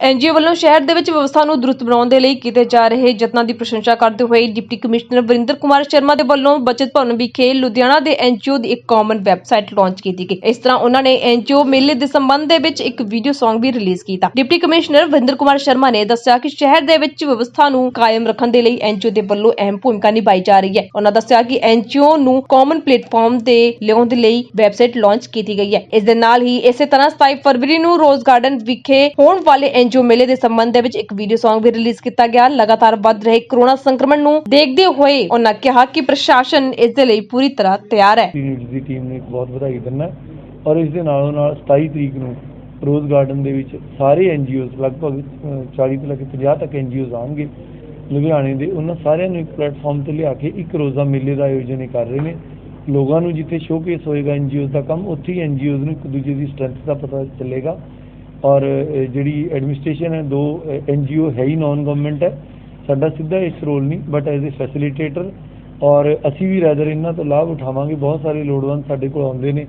NGO ਵੱਲੋਂ ਸ਼ਹਿਰ ਦੇ ਵਿੱਚ ਵਿਵਸਥਾ ਨੂੰ ਦਰੁਸਤ ਬਣਾਉਣ ਦੇ ਲਈ ਕੀਤੇ ਜਾ ਰਹੇ ਯਤਨਾਂ ਦੀ ਪ੍ਰਸ਼ੰਸਾ ਕਰਦੇ ਹੋਏ ਡਿਪਟੀ ਕਮਿਸ਼ਨਰ ਵਰਿੰਦਰ ਕੁਮਾਰ ਸ਼ਰਮਾ ਦੇ ਵੱਲੋਂ ਬਚਤ ਭਵਨ ਵਿਖੇ ਲੁਧਿਆਣਾ ਦੇ ਐਨਜੀਓ ਦੀ ਇੱਕ ਕਾਮਨ ਵੈਬਸਾਈਟ ਲਾਂਚ ਕੀਤੀ ਗਈ। ਇਸ ਤਰ੍ਹਾਂ ਉਹਨਾਂ ਨੇ ਐਨਜੀਓ ਮੇਲੇ ਦੇ ਸੰਬੰਧ ਦੇ ਵਿੱਚ ਇੱਕ ਵੀਡੀਓ Song ਵੀ ਰਿਲੀਜ਼ ਕੀਤਾ। ਡਿਪਟੀ ਕਮਿਸ਼ਨਰ ਵਰਿੰਦਰ ਕੁਮਾਰ ਸ਼ਰਮਾ ਨੇ ਦੱਸਿਆ ਕਿ ਸ਼ਹਿਰ ਦੇ ਵਿੱਚ ਵਿਵਸਥਾ ਨੂੰ ਕਾਇਮ ਰੱਖਣ ਦੇ ਲਈ ਐਨਜੀਓ ਦੇ ਵੱਲੋਂ ਅਹਿਮ ਭੂਮਿਕਾ ਨਿਭਾਈ ਜਾ ਰਹੀ ਹੈ। ਉਹਨਾਂ ਦੱਸਿਆ ਕਿ ਐਨਜੀਓ ਨੂੰ ਕਾਮਨ ਪਲੇਟਫਾਰਮ ਤੇ ਲਿਆਉਣ ਦੇ ਲਈ ਵੈਬਸਾਈਟ ਲਾਂਚ ਕੀਤੀ ਗਈ ਹੈ। ਇਸ ਦੇ ਨਾਲ ਹੀ ਇਸੇ ਤਰ੍ਹਾਂ 27 ਫਰਵਰੀ ਨੂੰ ਰੋਜ਼ ਗਾਰਡਨ ਵਿਖੇ ਹੋਣ ਵਾਲੇ ਐਨਜੀਓ ਮੇਲੇ ਦੇ ਸੰਬੰਧ ਦੇ ਵਿੱਚ ਇੱਕ ਵੀਡੀਓ Song ਵੀ ਰਿਲੀਜ਼ ਕੀਤਾ ਗਿਆ, ਲਗਾਤਾਰ ਵੱਧ ਰਹੇ ਕਰੋਨਾ ਸੰਕਰਮਣ ਨੂੰ ਦੇਖਦੇ ਹੋਏ ਉਹਨਾਂ ਕਿਹਾ ਕਿ ਪ੍ਰਸ਼ਾਸਨ ਇਸ ਦੇ ਲਈ ਪੂਰੀ ਤਰ੍ਹਾਂ ਤਿਆਰ ਹੈ। ਨਿਊਜ਼ ਦੀ ਟੀਮ ਨੂੰ ਬਹੁਤ ਵਧਾਈ ਦਿੰਦਾ ਔਰ ਇਸ ਦੇ ਨਾਲੋਂ ਨਾਲ 27 ਤਰੀਕ ਨੂੰ ਰੋਜ਼ ਗਾਰਡਨ ਦੇ ਵਿੱਚ ਸਾਰੇ ਐਨਜੀਓਜ਼ ਲਗਭਗ 40 ਤੋਂ ਲੈ ਕੇ 50 ਤੱਕ ਐਨਜੀਓਜ਼ ਆਉਣਗੇ। ਲੁਧਿਆਣੇ ਦੇ ਉਹਨਾਂ ਸਾਰਿਆਂ ਨੂੰ ਇੱਕ ਪਲੇਟਫਾਰਮ ਤੇ ਲਿਆ ਕੇ ਇੱਕ ਰੋਜ਼ਾ ਮੇਲੇ ਦਾ ਆਯੋਜਨ ਕਰ ਰਹੇ ਨੇ। ਲੋਕਾਂ ਨੂੰ ਜਿੱਥੇ ਸ਼ੋਕੇਸ ਹੋਏਗਾ ਐਨਜੀਓਜ਼ ਦਾ ਕੰਮ, ਉੱਥੇ ਹੀ ਐਨਜੀਓਜ਼ ਨੂੰ ਇੱਕ ਦੂਜੇ ਦੀ ਸਟਰੈਂਥ ਦਾ ਪਤਾ ਚੱਲੇਗਾ। ਔਰ ਜਿਹੜੀ ਐਡਮਿਨਿਸਟ੍ਰੇਸ਼ਨ ਹੈ, ਦੋ ਐਨਜੀਓ ਹੈ ਹੀ ਨਾਨ ਗਵਰਨਮੈਂਟ ਹੈ। ਸਾਡਾ ਸਿੱਧਾ ਇਸ ਰੋਲ ਨਹੀਂ ਬਟ ਐਜ਼ ਅ ਫੈਸਿਲੀਟੇਟਰ ਔਰ ਅਸੀਂ ਵੀ ਰੈਦਰ ਇਹਨਾਂ ਤੋਂ ਲਾਭ ਉਠਾਵਾਂਗੇ। ਬਹੁਤ ਸਾਰੇ ਲੋੜਵੰਦ ਸਾਡੇ ਕੋਲ ਆਉਂਦੇ ਨੇ,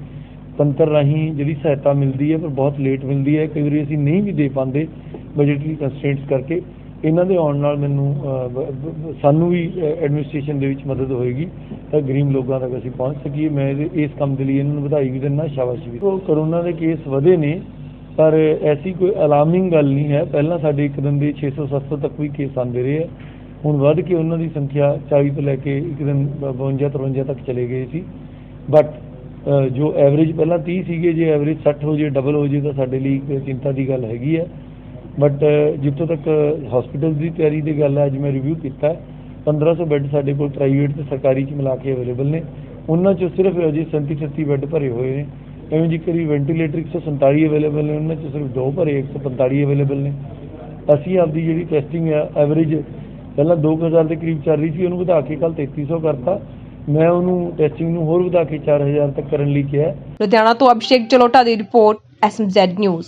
ਤੰਤਰ ਰਾਹੀਂ ਜਿਹੜੀ ਸਹਾਇਤਾ ਮਿਲਦੀ ਹੈ, ਪਰ ਬਹੁਤ ਲੇਟ ਮਿਲਦੀ ਹੈ। ਕਈ ਵਾਰੀ ਅਸੀਂ ਨਹੀਂ ਵੀ ਦੇ ਪਾਉਂਦੇ ਬਜਟਰੀ ਕੰਸਟ੍ਰੇਂਟਸ ਕਰਕੇ। ਇਹਨਾਂ ਦੇ ਆਉਣ ਨਾਲ ਮੈਨੂੰ ਸਾਨੂੰ ਵੀ ਐਡਮਿਨਿਸਟ੍ਰੇਸ਼ਨ ਦੇ ਵਿੱਚ ਮਦਦ ਹੋਏਗੀ। ਤਾਂ ਗਰੀਬ ਲੋਕਾਂ ਤੱਕ ਅਸੀਂ ਪਹੁੰਚ ਸਕੀਏ। ਮੈਂ ਇਹਦੇ- ਇਸ ਕੰਮ ਦੇ ਲਈ ਇਹਨਾਂ ਨੂੰ ਵਧਾਈ ਵੀ ਦਿੰਦਾ, ਸ਼ਾਬਾਸ਼ ਵੀ। ਉਹ ਕਰੋਨਾ ਦੇ ਕੇਸ ਵਧੇ ਨੇ ਪਰ ਐਸੀ ਕੋਈ ਅਲਾਰਮਿੰਗ ਗੱਲ ਨਹੀਂ ਹੈ। ਪਹਿਲਾਂ ਸਾਡੇ ਇੱਕ ਦਿਨ ਦੇ 600 700 ਤੱਕ ਵੀ ਕੇਸ ਆਉਂਦੇ ਰਹੇ। ਹੈ ਹੁਣ ਵੱਧ ਕੇ ਉਹਨਾਂ ਦੀ ਸੰਖਿਆ 40 ਤੋਂ ਲੈ ਕੇ ਇੱਕ ਦਿਨ 52 53 ਤੱਕ ਚਲੇ ਗਏ ਸੀ। ਬਟ ਜੋ ਐਵਰੇਜ ਪਹਿਲਾਂ 30 ਸੀਗੇ ਜੇ ਐਵਰੇਜ 60 ਹੋ ਜੇ ਡਬਲ ਹੋ ਜੇ ਤਾਂ ਸਾਡੇ ਲਈ ਇੱਕ ਚਿੰਤਾ ਦੀ ਗੱਲ ਹੈਗੀ ਹੈ। ਬਟ ਜਿੱਥੋਂ ਤੱਕ ਹਸਪੀਟਲ ਦੀ ਤਿਆਰੀ ਦੀ ਗੱਲ ਹੈ ਅੱਜ ਮੈਂ ਰਿਵਿਊ ਕੀਤਾ ਹੈ, 1500 ਬੈੱਡ ਸਾਡੇ ਕੋਲ ਪ੍ਰਾਈਵੇਟ ਤੇ ਸਰਕਾਰੀ ਚ ਮਿਲਾ ਕੇ ਅਵੇਲੇਬਲ ਨੇ। ਉਹਨਾਂ ਚੋਂ ਸਿਰਫ ਅਜੇ 37 38 ਬੈੱਡ ਭਰੇ ਹੋਏ ਨੇ। ਐਵੇਂ ਜਿਕਰ ਹੀ ਵੈਂਟੀਲੇਟਰ 147 ਅਵੇਲੇਬਲ ਨੇ, ਉਹਨਾਂ ਚੋਂ ਸਿਰਫ ਦੋ ਭਰੇ 145 ਅਵੇਲੇਬਲ ਨੇ। ਅਸੀਂ ਆਪਦੀ ਜਿਹੜੀ ਟੈਸਟਿੰਗ ਹੈ ਐਵਰੇਜ ਪਹਿਲਾਂ 2000 ਦੇ ਕਰੀਬ ਚੱਲ ਰਹੀ ਸੀ, ਉਹਨੂੰ ਵਧਾ ਕੇ ਕੱਲ 3300 ਕਰਤਾ। ਮੈਂ ਉਹਨੂੰ ਟੈਸਟਿੰਗ ਨੂੰ ਹੋਰ ਵਧਾ ਕੇ 4000 ਤੱਕ ਕਰਨ ਲਈ ਕਿਹਾ। ਲੁਧਿਆਣਾ ਤੋਂ ਅਭਿਸ਼ੇਕ ਚਲੋਟਾ ਦੀ ਰਿਪੋਰਟ ਐਸਐਮਜ਼ੈਡ ਨਿਊਜ਼।